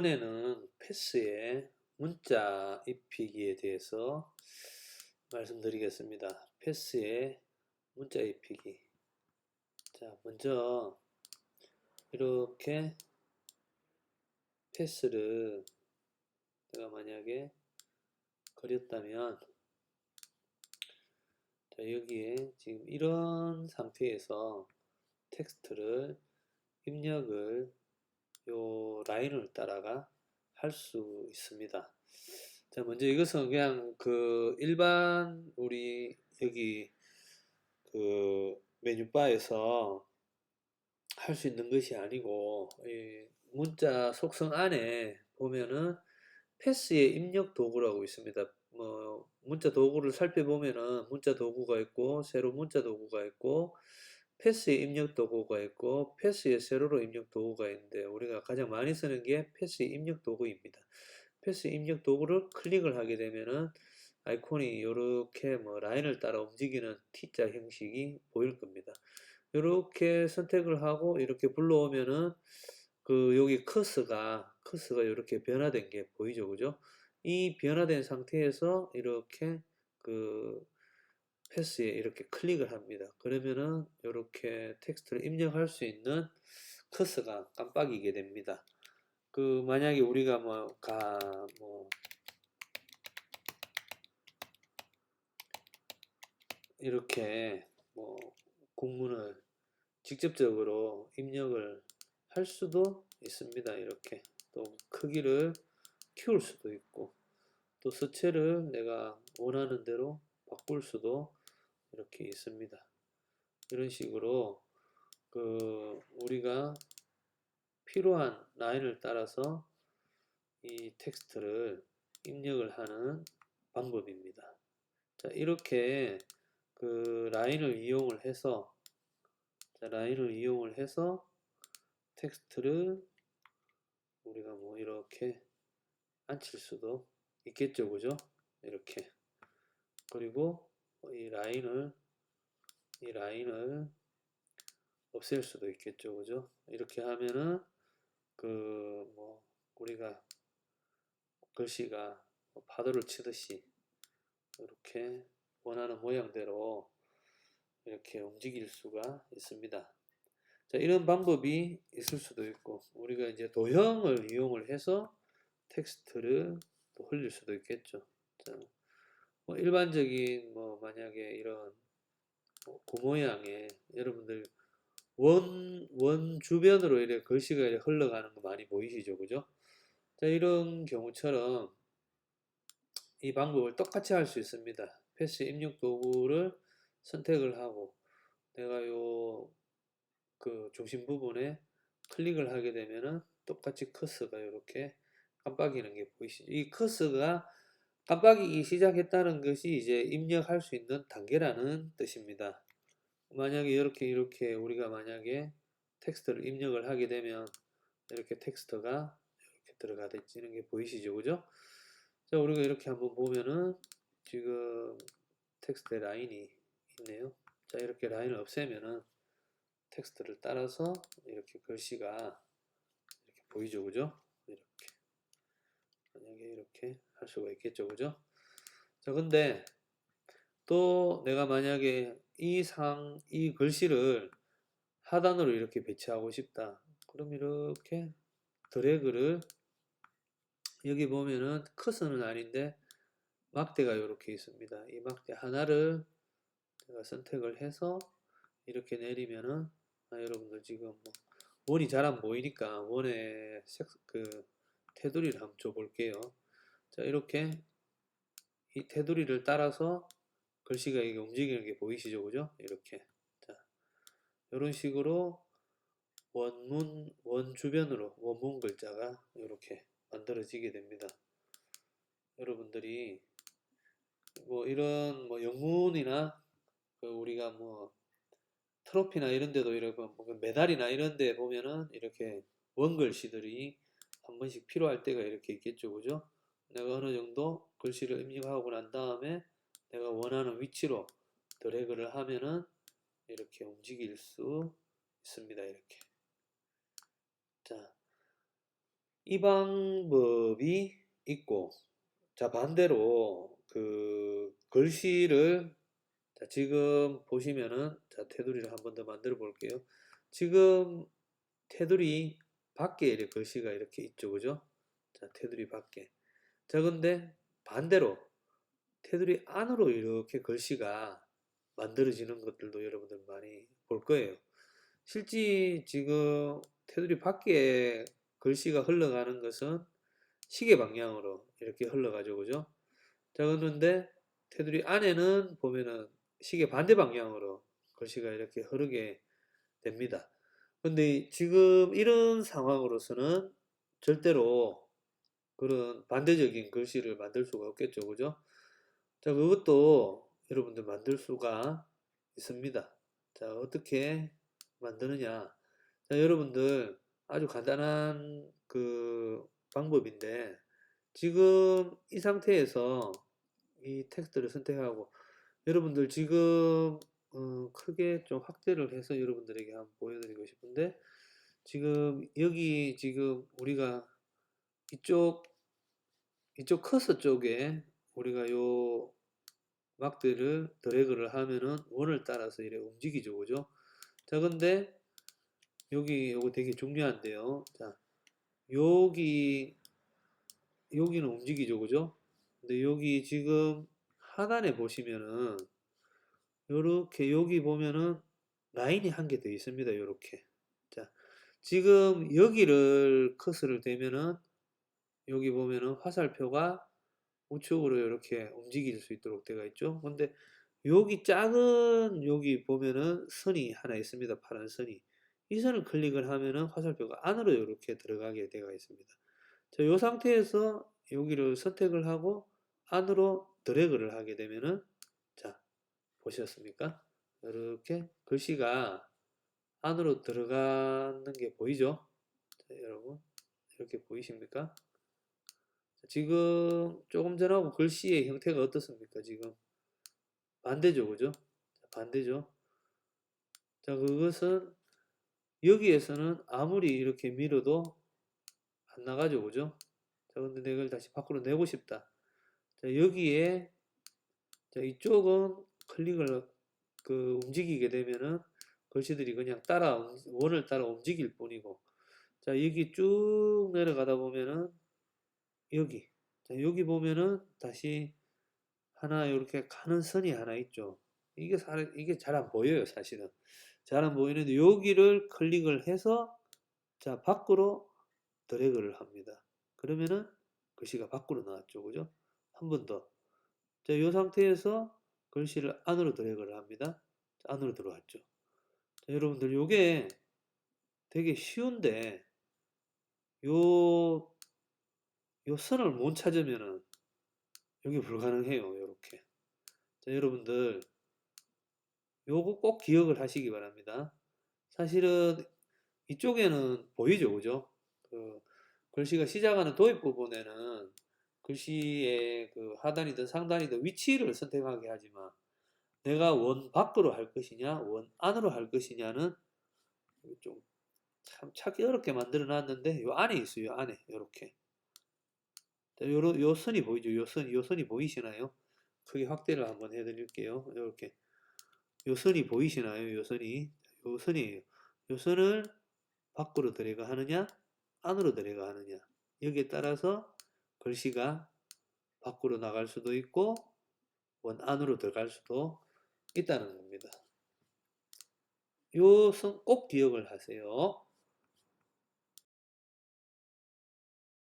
이번에는 패스의 문자 입히기에 대해서 말씀드리겠습니다. 패스의 문자 입히기. 자, 먼저 이렇게 패스를 내가 만약에 그렸다면 자, 여기에 지금 이런 상태에서 텍스트를 입력을 요 라인을 따라가 할 수 있습니다. 자, 먼저 이것은 그냥 그 일반 우리 여기 그 메뉴바에서 할 수 있는 것이 아니고 이 문자 속성 안에 보면은 패스의 입력 도구라고 있습니다. 뭐 문자 도구를 살펴보면은 문자 도구가 있고 세로 문자 도구가 있고 패스의 입력 도구가 있고 패스의 세로로 입력 도구가 있는데 우리가 가장 많이 쓰는 게 패스의 입력 도구입니다. 패스 입력 도구를 클릭을 하게 되면은 아이콘이 이렇게 뭐 라인을 따라 움직이는 T자 형식이 보일 겁니다. 이렇게 선택을 하고 이렇게 불러오면은 그 여기 커스가 커스가 이렇게 변화된 게 보이죠, 그죠? 이 변화된 상태에서 이렇게 그 패스에 이렇게 클릭을 합니다. 그러면은 이렇게 텍스트를 입력할 수 있는 커스가 깜빡이게 됩니다. 그 만약에 우리가 뭐 가 뭐 이렇게 뭐 공문을 직접적으로 입력을 할 수도 있습니다. 이렇게 또 크기를 키울 수도 있고 또 서체를 내가 원하는 대로 바꿀 수도 이렇게 있습니다. 이런 식으로 그 우리가 필요한 라인을 따라서 이 텍스트를 입력을 하는 방법입니다. 자, 이렇게 그 라인을 이용을 해서 자, 라인을 이용을 해서 텍스트를 우리가 뭐 이렇게 앉힐 수도 있겠죠, 그죠? 이렇게 그리고 이 라인을 이 라인을 없앨 수도 있겠죠, 그죠? 이렇게 하면은 그 뭐 우리가 글씨가 뭐 파도를 치듯이 이렇게 원하는 모양대로 이렇게 움직일 수가 있습니다. 자, 이런 방법이 있을 수도 있고 우리가 이제 도형을 이용을 해서 텍스트를 또 흘릴 수도 있겠죠. 자, 뭐 일반적인 뭐 만약에 이런 뭐 구모양의 여러분들 원, 원 주변으로 이렇게 글씨가 이렇게 흘러가는 거 많이 보이시죠? 그죠? 자, 이런 경우처럼 이 방법을 똑같이 할 수 있습니다. 패스 입력 도구를 선택을 하고 내가 요 그 중심 부분에 클릭을 하게 되면은 똑같이 커서가 이렇게 깜빡이는 게 보이시죠? 이 커서가 깜빡이기 시작했다는 것이 이제 입력할 수 있는 단계라는 뜻입니다. 만약에 이렇게 이렇게 우리가 만약에 텍스트를 입력을 하게 되면 이렇게 텍스트가 이렇게 들어가 있는 게 보이시죠? 그죠? 자 우리가 이렇게 한번 보면은 지금 텍스트 라인이 있네요. 자 이렇게 라인을 없애면은 텍스트를 따라서 이렇게 글씨가 이렇게 보이죠? 그죠? 이렇게 이렇게 할 수가 있겠죠 그죠 자 근데 또 내가 만약에 이 상, 이 글씨를 하단으로 이렇게 배치하고 싶다. 그럼 이렇게 드래그를 여기 보면은 커서는 아닌데 막대가 이렇게 있습니다. 이 막대 하나를 제가 선택을 해서 이렇게 내리면은 아, 여러분들 지금 뭐 원이 잘 안 보이니까 원의 색, 그 테두리를 한번 줘 볼게요. 자 이렇게 이 테두리를 따라서 글씨가 이게 움직이는 게 보이시죠? 그죠? 이렇게. 자, 이런 식으로 원문, 원 주변으로 원문 글자가 이렇게 만들어지게 됩니다. 여러분들이 뭐 이런 뭐 영문이나 그 우리가 뭐 트로피나 이런 데도 이렇게 뭐 메달이나 이런 데 보면은 이렇게 원글씨들이 한 번씩 필요할 때가 이렇게 있겠죠. 그죠? 내가 어느 정도 글씨를 입력하고 난 다음에 내가 원하는 위치로 드래그를 하면은 이렇게 움직일 수 있습니다. 이렇게. 자, 이 방법이 있고, 자, 반대로 그 글씨를 자, 지금 보시면은 자, 테두리를 한 번 더 만들어 볼게요. 지금 테두리 밖에 이렇게 글씨가 이렇게 있죠. 그죠? 자, 테두리 밖에. 자, 근데 반대로 테두리 안으로 이렇게 글씨가 만들어지는 것들도 여러분들 많이 볼 거예요. 실제 지금 테두리 밖에 글씨가 흘러가는 것은 시계 방향으로 이렇게 흘러가죠. 그죠? 자, 그런데 테두리 안에는 보면은 시계 반대 방향으로 글씨가 이렇게 흐르게 됩니다. 근데 지금 이런 상황으로서는 절대로 그런 반대적인 글씨를 만들 수가 없겠죠. 그죠? 자, 그것도 여러분들 만들 수가 있습니다. 자, 어떻게 만드느냐. 자, 여러분들 아주 간단한 그 방법인데 지금 이 상태에서 이 텍스트를 선택하고 여러분들 지금 어, 크게 좀 확대를 해서 여러분들에게 한번 보여드리고 싶은데 지금 여기 지금 우리가 이쪽 이쪽 커서 쪽에 우리가 요 막들을 드래그를 하면은 원을 따라서 이렇게 움직이죠. 그죠? 자 근데 여기 요거 되게 중요한데요. 자 여기 여기는 움직이죠. 그죠? 근데 여기 지금 하단에 보시면은 요렇게 여기 보면은 라인이 한 개 더 있습니다. 요렇게. 자 지금 여기를 커서를 대면은 여기 보면은 화살표가 우측으로 이렇게 움직일 수 있도록 되어 있죠. 근데 여기 작은 여기 보면은 선이 하나 있습니다. 파란 선이. 이 선을 클릭을 하면은 화살표가 안으로 이렇게 들어가게 되어 있습니다. 자, 이 상태에서 여기를 선택을 하고 안으로 드래그를 하게 되면은 자, 보셨습니까? 이렇게 글씨가 안으로 들어가는 게 보이죠? 자, 여러분 이렇게 보이십니까? 지금 조금 전하고 글씨의 형태가 어떻습니까? 지금 반대죠, 그죠? 반대죠. 자, 그것은 여기에서는 아무리 이렇게 밀어도 안 나가죠, 그죠? 자, 근데 내가 다시 밖으로 내고 싶다. 자, 여기에 자, 이쪽은 클릭을 그 움직이게 되면은 글씨들이 그냥 따라 원을 따라 움직일 뿐이고 자, 여기 쭉 내려가다 보면은 여기 자, 여기 보면은 다시 하나 이렇게 가는 선이 하나 있죠. 이게 잘, 이게 잘 안 보여요, 사실은. 잘 안 보이는데 여기를 클릭을 해서 자, 밖으로 드래그를 합니다. 그러면은 글씨가 밖으로 나왔죠. 그죠? 한 번 더. 자, 이 상태에서 글씨를 안으로 드래그를 합니다. 자, 안으로 들어왔죠. 자, 여러분들 요게 되게 쉬운데 요, 요 선을 못 찾으면은 여기 불가능해요. 요렇게. 자, 여러분들 요거 꼭 기억을 하시기 바랍니다. 사실은 이쪽에는 보이죠, 그죠? 그 글씨가 시작하는 도입 부분에는 글씨의 그 하단이든 상단이든 위치를 선택하게 하지만 내가 원 밖으로 할 것이냐, 원 안으로 할 것이냐는 좀 참 찾기 어렵게 만들어 놨는데 요 안에 있어요, 요 안에 요렇게. 자, 요런 요 선이 보이죠? 요 선, 요 선이 보이시나요? 크게 확대를 한번 해드릴게요. 이렇게 요 선이 보이시나요? 요 선이 요 선이에요. 요 선을 밖으로 하느냐, 안으로 하느냐. 여기에 따라서 글씨가 밖으로 나갈 수도 있고 원 안으로 들어갈 수도 있다는 겁니다. 요 선 꼭 기억을 하세요.